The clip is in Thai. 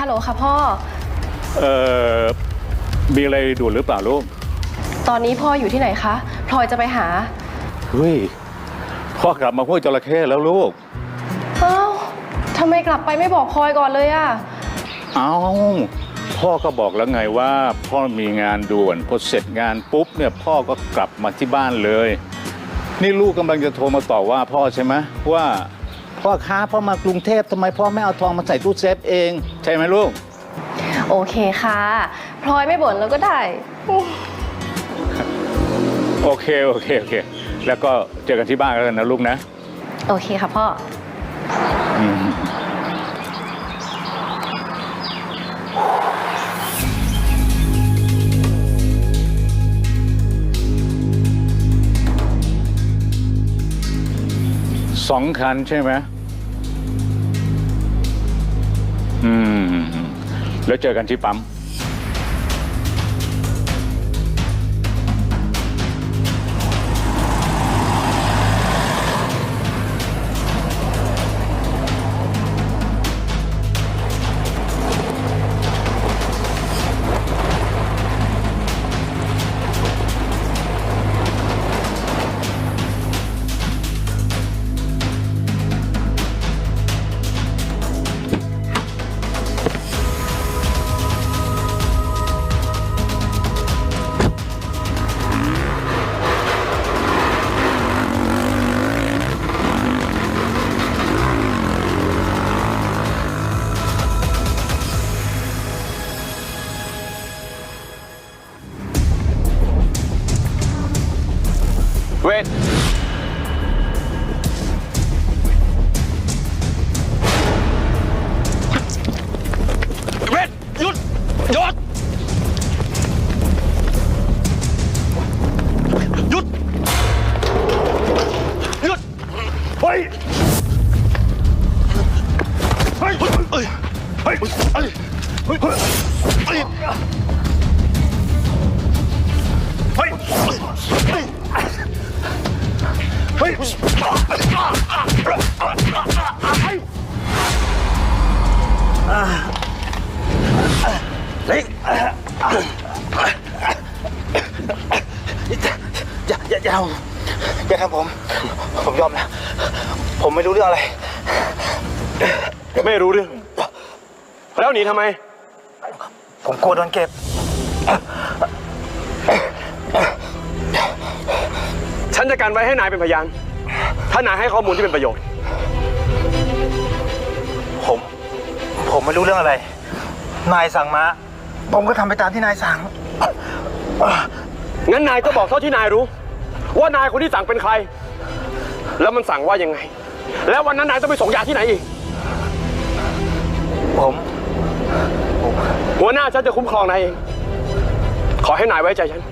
ฮัลโหลค่ะพ่อ เอ่อ มีอะไรด่วนหรือเปล่าลูก ตอนนี้พ่ออยู่ที่ไหนคะ พลอยจะไปหา เฮ้ย พ่อกลับมาห้วยจระเข้แล้วลูก เอ้าทำไมกลับไปไม่บอกพลอยก่อนเลยอะเอาพ่อก็บอกแล้วไงว่า พ่อมีงานด่วน พอเสร็จงานปุ๊บเนี่ยพ่อก็กลับมาที่บ้านเลย นี่ลูกกำลังจะโทรมาต่อว่าพ่อใช่ไหมว่า พ่อค้าพ่อมากรุงเทพทำไมพ่อไม่เอาทองมาใส่ตู้เซฟเอง ใช่ไหมลูก โอเคค่ะ พลอยไม่บ่นแล้วก็ได้ โอเค โอเค โอเค แล้วก็เจอกันที่บ้านกันนะลูกนะ โอเคค่ะพ่อ อืม สองคันใช่ไหมอืม แล้วเจอกันที่ปั๊ม เวทเวทหยุดหยุดหยุดหยุดเฮ้ยเฮ้ยเฮ้ยเฮ้ยเฮ้ยเฮ้ย อย่าอย่าอย่าทำอย่าทำผม ผมยอมนะ ผมไม่รู้เรื่องอะไร ไม่รู้เรื่อง แล้วหนีทำไม ผมกลัวโดนเก็บ ฉันจะกันไว้ให้นายเป็นพยาน ถ้านายให้ข้อมูลที่เป็นประโยชน์ ผม ผมไม่รู้เรื่องอะไร นายสั่งมา ผมก็ทำไปตามที่นายสั่ง งั้นนายก็บอกเท่าที่นายรู้ ว่านายคนที่สั่งเป็นใคร แล้วมันสั่งว่ายังไง แล้ววันนั้นนายต้องไปส่งยาที่ไหนอีก ผม หัวหน้าฉันจะคุ้มครองนายเอง ขอให้นายไว้ใจฉัน